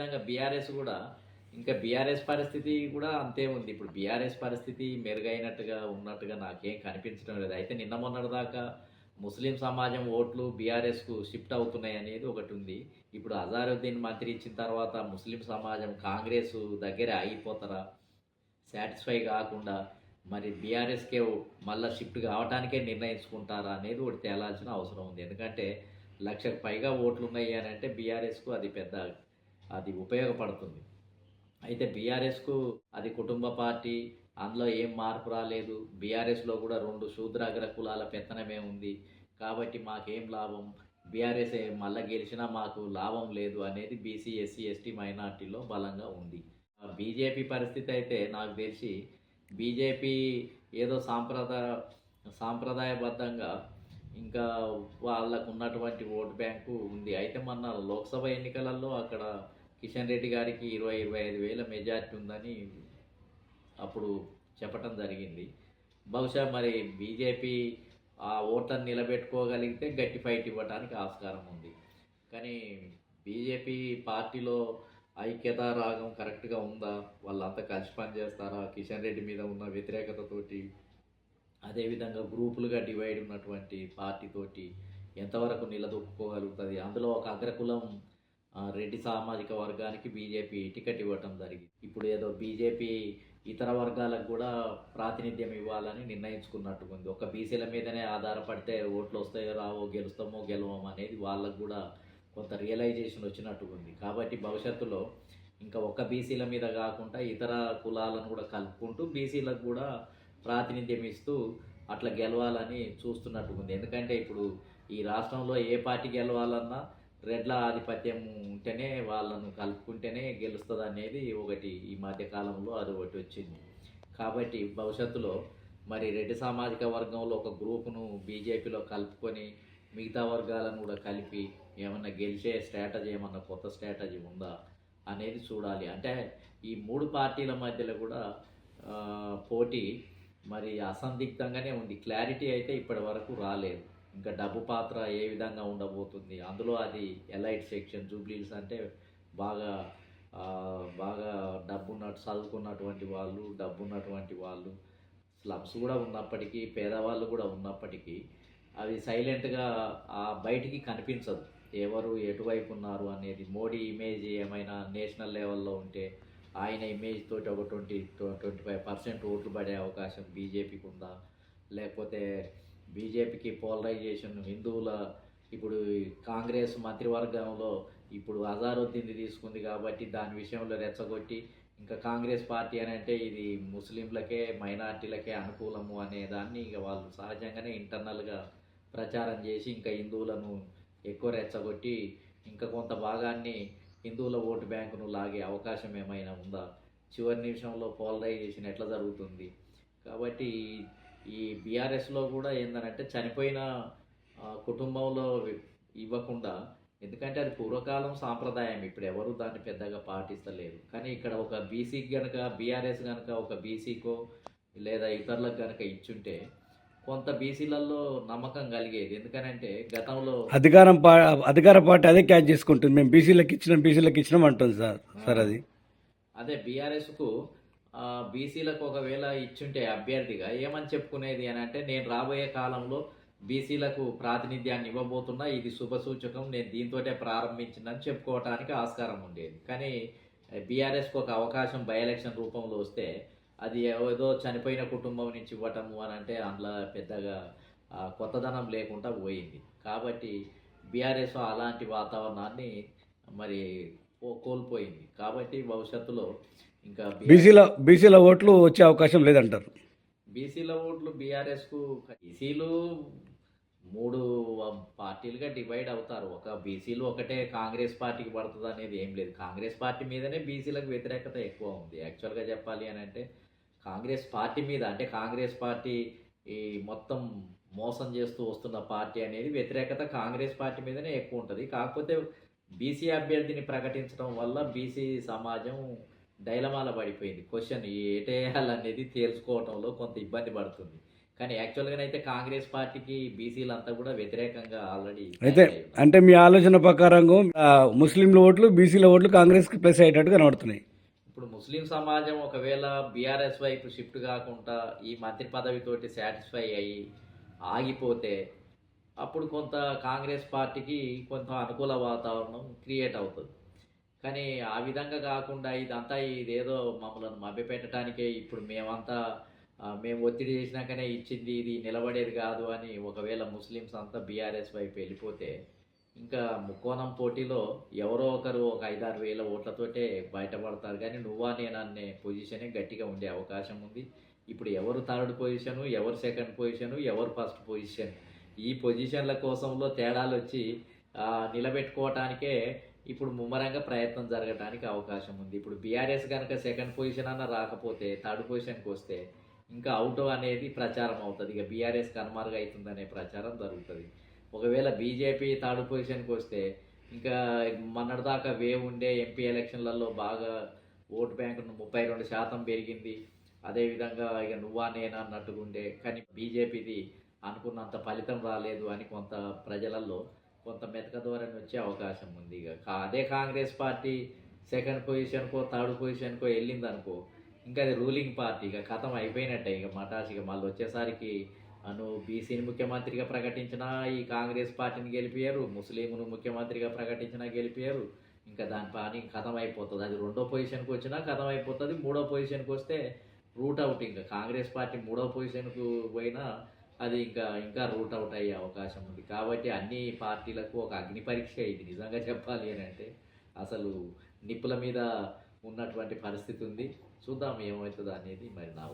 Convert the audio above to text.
అదేవిధంగా బీఆర్ఎస్ కూడా ఇంకా బీఆర్ఎస్ పరిస్థితి కూడా అంతే ఉంది ఇప్పుడు బీఆర్ఎస్ పరిస్థితి మెరుగైనట్టుగా ఉన్నట్టుగా నాకేం కనిపించడం లేదు. అయితే నిన్న మొన్నటి దాకా ముస్లిం సమాజం ఓట్లు బీఆర్ఎస్కు షిఫ్ట్ అవుతున్నాయి అనేది ఒకటి ఉంది. ఇప్పుడు అజారుద్దీన్ మంత్రి ఇచ్చిన తర్వాత ముస్లిం సమాజం కాంగ్రెస్ దగ్గర ఆగిపోతారా? సాటిస్ఫై కాకుండా మరి బీఆర్ఎస్కే మళ్ళీ షిఫ్ట్ కావడానికే నిర్ణయించుకుంటారా అనేది ఒకటి తేలాల్సిన అవసరం ఉంది. ఎందుకంటే లక్షకు పైగా ఓట్లు ఉన్నాయి అని అంటే బీఆర్ఎస్కు అది పెద్ద అది ఉపయోగపడుతుంది. అయితే బీఆర్ఎస్కు అది కుటుంబ పార్టీ అందులో ఏం మార్పు రాలేదు. బీఆర్ఎస్లో కూడా రెండు శూద్ర అగ్ర కులాల పెత్తనమే ఉంది. కాబట్టి మాకేం లాభం? బీఆర్ఎస్ మళ్ళీ గెలిచినా మాకు లాభం లేదు అనేది బీసీ ఎస్సీ ఎస్టీ మైనార్టీలో బలంగా ఉంది. బీజేపీ పరిస్థితి అయితే నాకు తెలిసి బీజేపీ ఏదో సాంప్రదాయ సాంప్రదాయబద్ధంగా ఇంకా వాళ్ళకు ఉన్నటువంటి ఓటు బ్యాంకు ఉంది. అయితే మొన్న లోక్సభ ఎన్నికలలో అక్కడ కిషన్ రెడ్డి గారికి ఇరవై ఇరవై ఐదు వేల మెజార్టీ ఉందని అప్పుడు చెప్పటం జరిగింది. బహుశా మరి బీజేపీ ఆ ఓట్లను నిలబెట్టుకోగలిగితే గట్టి ఫైట్ ఇవ్వడానికి ఆస్కారం ఉంది. కానీ బీజేపీ పార్టీలో ఐక్యత రాగం కరెక్ట్గా ఉందా? వాళ్ళంతా కలిసి పనిచేస్తారా? కిషన్ రెడ్డి మీద ఉన్న వ్యతిరేకతతోటి అదేవిధంగా గ్రూపులుగా డివైడ్ ఉన్నటువంటి పార్టీతోటి ఎంతవరకు నిలదొక్కుకోగలుగుతుంది? అందులో ఒక అగ్రకులం రెడ్డి సామాజిక వర్గానికి బీజేపీ టికెట్ ఇవ్వటం జరిగింది. ఇప్పుడు ఏదో బీజేపీ ఇతర వర్గాలకు కూడా ప్రాతినిధ్యం ఇవ్వాలని నిర్ణయించుకున్నట్టు ఉంది ఒక బీసీల మీదనే ఆధారపడితే ఓట్లు వస్తాయో రావో గెలుస్తామో గెలవమో అనేది వాళ్ళకు కూడా కొంత రియలైజేషన్ వచ్చినట్టుగా ఉంది కాబట్టి భవిష్యత్తులో ఇంకా ఒక బీసీల మీద కాకుండా ఇతర కులాలను కూడా కలుపుకుంటూ బీసీలకు కూడా ప్రాతినిధ్యం ఇస్తూ అట్లా గెలవాలని చూస్తున్నట్టు ఉంది ఎందుకంటే ఇప్పుడు ఈ రాష్ట్రంలో ఏ పార్టీ గెలవాలన్నా రెడ్ల ఆధిపత్యం ఉంటేనే వాళ్ళను కలుపుకుంటేనే గెలుస్తుంది అనేది ఒకటి ఈ మధ్యకాలంలో అది ఒకటి వచ్చింది. కాబట్టి భవిష్యత్తులో మరి రెడ్డి సామాజిక వర్గంలో ఒక గ్రూపును బీజేపీలో కలుపుకొని మిగతా వర్గాలను కూడా కలిపి ఏమన్నా గెలిచే స్ట్రాటజీ ఏమన్నా కొత్త స్ట్రాటజీ ఉందా అనేది చూడాలి. అంటే ఈ మూడు పార్టీల మధ్యలో కూడా పోటీ మరి అసందిగ్ధంగానే ఉంది. క్లారిటీ అయితే ఇప్పటి వరకు రాలేదు. ఇంకా డబ్బు పాత్ర ఏ విధంగా ఉండబోతుంది? అందులో అది ఎలైట్ సెక్షన్ జూబ్లీస్ అంటే బాగా బాగా డబ్బు చదువుకున్నటువంటి వాళ్ళు డబ్బు ఉన్నటువంటి వాళ్ళు స్లమ్స్ కూడా ఉన్నప్పటికీ పేదవాళ్ళు కూడా ఉన్నప్పటికీ అవి సైలెంట్గా ఆ బయటికి కనిపించదు. ఎవరు ఎటువైపు ఉన్నారు అనేది మోడీ ఇమేజ్ ఏమైనా నేషనల్ లెవెల్లో ఉంటే ఆయన ఇమేజ్ తోటి ఒక ట్వంటీ ట్వంటీ ఫైవ్ పర్సెంట్ ఓట్లు పడే అవకాశం బీజేపీకి ఉందా? లేకపోతే బీజేపీకి పోలరైజేషన్ హిందువుల ఇప్పుడు కాంగ్రెస్ మంత్రివర్గంలో ఇప్పుడు అజారుద్దీన్ని తీసుకుంది కాబట్టి దాని విషయంలో రెచ్చగొట్టి ఇంకా కాంగ్రెస్ పార్టీ అని అంటే ఇది ముస్లింలకే మైనార్టీలకే అనుకూలము అనే దాన్ని ఇక వాళ్ళు సహజంగానే ఇంటర్నల్గా ప్రచారం చేసి ఇంకా హిందువులను ఎక్కువ రెచ్చగొట్టి ఇంకా కొంత భాగాన్ని హిందువుల ఓటు బ్యాంకును లాగే అవకాశం ఏమైనా ఉందా? చివరి నిమిషంలో పోలరైజేషన్ ఎట్లా జరుగుతుంది? కాబట్టి ఈ బీఆర్ఎస్లో కూడా ఏందనంటే చనిపోయిన కుటుంబంలో ఇవ్వకుండా ఎందుకంటే అది పూర్వకాలం సాంప్రదాయం ఇప్పుడు ఎవరు దాన్ని పెద్దగా పాటిస్తలేరు. కానీ ఇక్కడ ఒక బీసీకి గనక బీఆర్ఎస్ గనక ఒక బీసీకో లేదా ఇతరులకు గనక ఇచ్చుంటే కొంత బీసీలలో నమ్మకం కలిగేది. ఎందుకనంటే గతంలో అధికారం పా అధికార పార్టీ అదే క్యాచ్ చేసుకుంటుంది. మేము బీసీలకు ఇచ్చినాం బీసీలకు ఇచ్చినాం అంటుంది సార్ సార్ అది. అదే బీఆర్ఎస్కు బీసీలకు ఒకవేళ ఇచ్చుంటే అభ్యర్థిగా ఏమని చెప్పుకునేది అని అంటే నేను రాబోయే కాలంలో బీసీలకు ప్రాతినిధ్యాన్ని ఇవ్వబోతున్నా ఇది శుభ సూచకం నేను దీంతోటే ప్రారంభించిందని చెప్పుకోవటానికి ఆస్కారం ఉండేది. కానీ బీఆర్ఎస్కి ఒక అవకాశం బై ఎలక్షన్ రూపంలో వస్తే అది ఏదో చనిపోయిన కుటుంబం నుంచి ఇవ్వటము అని అంటే అందులో పెద్దగా కొత్తదనం లేకుండా పోయింది. కాబట్టి బీఆర్ఎస్ అలాంటి వాతావరణాన్ని మరి కో- కోల్పోయింది. కాబట్టి భవిష్యత్తులో ఇంకా బీసీల బీసీల ఓట్లు వచ్చే అవకాశం లేదంటారు. బీసీల ఓట్లు బీఆర్ఎస్కు బీసీలు మూడు పార్టీలుగా డివైడ్ అవుతారు. ఒక బీసీలు ఒకటే కాంగ్రెస్ పార్టీకి పడుతుంది అనేది ఏం లేదు. కాంగ్రెస్ పార్టీ మీదనే బీసీలకు వ్యతిరేకత ఎక్కువ ఉంది. యాక్చువల్గా చెప్పాలి అని అంటే కాంగ్రెస్ పార్టీ మీద అంటే కాంగ్రెస్ పార్టీ ఈ మొత్తం మోసం చేస్తూ వస్తున్న పార్టీ అనేది వ్యతిరేకత కాంగ్రెస్ పార్టీ మీదనే ఎక్కువ ఉంటుంది. కాకపోతే బీసీ అభ్యర్థిని ప్రకటించడం వల్ల బీసీ సమాజం డైలమాల పడిపోయింది. క్వశ్చన్ ఏటేయాలనేది తేల్చుకోవటంలో కొంత ఇబ్బంది పడుతుంది. కానీ యాక్చువల్గా అయితే కాంగ్రెస్ పార్టీకి బీసీలు అంతా కూడా వ్యతిరేకంగా ఆల్రెడీ అయితే అంటే మీ ఆలోచన ప్రకారంగా ముస్లింల ఓట్లు బీసీల ఓట్లు కాంగ్రెస్కి ప్లస్ అయ్యేటట్టు కనబడుతున్నాయి ఇప్పుడు ముస్లిం సమాజం ఒకవేళ బీఆర్ఎస్ వైపు షిఫ్ట్ కాకుండా ఈ మంత్రి పదవితోటి సాటిస్ఫై అయ్యి ఆగిపోతే అప్పుడు కొంత కాంగ్రెస్ పార్టీకి కొంత అనుకూల వాతావరణం క్రియేట్ అవుతుంది. కానీ ఆ విధంగా కాకుండా ఇదంతా ఇదేదో మమ్మల్ని మభ్యపెట్టడానికే ఇప్పుడు మేమంతా మేము ఒత్తిడి చేసినాకనే ఇచ్చింది ఇది నిలబడేది కాదు అని ఒకవేళ ముస్లిమ్స్ అంతా బీఆర్ఎస్ వైపు వెళ్ళిపోతే ఇంకా ముక్కోణం పోటీలో ఎవరో ఒకరు ఒక ఐదారు వేల ఓట్లతోటే బయటపడతారు. కానీ నువ్వా నేననే పొజిషనే గట్టిగా ఉండే అవకాశం ఉంది. ఇప్పుడు ఎవరు థర్డ్ పొజిషను ఎవరు సెకండ్ పొజిషను ఎవరు ఫస్ట్ పొజిషన్? ఈ పొజిషన్ల కోసంలో తేడాలు వచ్చి నిలబెట్టుకోవటానికే ఇప్పుడు ముమ్మరంగా ప్రయత్నం జరగడానికి అవకాశం ఉంది. ఇప్పుడు బీఆర్ఎస్ కనుక సెకండ్ పొజిషన్ అన్న రాకపోతే థర్డ్ పొజిషన్కి వస్తే ఇంకా అవుట్ అనేది ప్రచారం అవుతుంది. ఇక బీఆర్ఎస్ కనుమరుగు అవుతుందనే ప్రచారం జరుగుతుంది. ఒకవేళ బీజేపీ థర్డ్ పొజిషన్కి వస్తే ఇంకా మొన్నటిదాకా వేవ్ ఉండే ఎంపీ ఎలక్షన్లలో బాగా ఓటు బ్యాంకు ముప్పై రెండు శాతం పెరిగింది. అదేవిధంగా ఇక నువ్వా నేనా అన్నట్టుగా ఉండే. కానీ బీజేపీది అనుకున్నంత ఫలితం రాలేదు అని కొంత ప్రజలలో కొంత మెతక ధోరణి వచ్చే అవకాశం ఉంది ఇక. అదే కాంగ్రెస్ పార్టీ సెకండ్ పొజిషన్కో థర్డ్ పొజిషన్కో వెళ్ళింది అనుకో ఇంకా అది రూలింగ్ పార్టీ ఇక కథం అయిపోయినట్టే. ఇక మటాస్ ఇక మళ్ళీ వచ్చేసరికి అను బీసీని ముఖ్యమంత్రిగా ప్రకటించినా ఈ కాంగ్రెస్ పార్టీని గెలిపారు ముస్లింను ముఖ్యమంత్రిగా ప్రకటించినా గెలిపారు ఇంకా దాని పని కథం అయిపోతుంది. అది రెండో పొజిషన్కి వచ్చినా కథం అయిపోతుంది. మూడో పొజిషన్కి వస్తే రూట్ అవుట్. ఇంకా కాంగ్రెస్ పార్టీ మూడో పొజిషన్కు పోయినా అది ఇంకా ఇంకా రూట్ అవుట్ అయ్యే అవకాశం ఉంది. కాబట్టి అన్ని పార్టీలకు ఒక అగ్ని పరీక్ష ఇది. నిజంగా చెప్పాలి అని అంటే అసలు నిప్పుల మీద ఉన్నటువంటి పరిస్థితి ఉంది. చూద్దాం ఏమవుతుందో అనేది మరి నా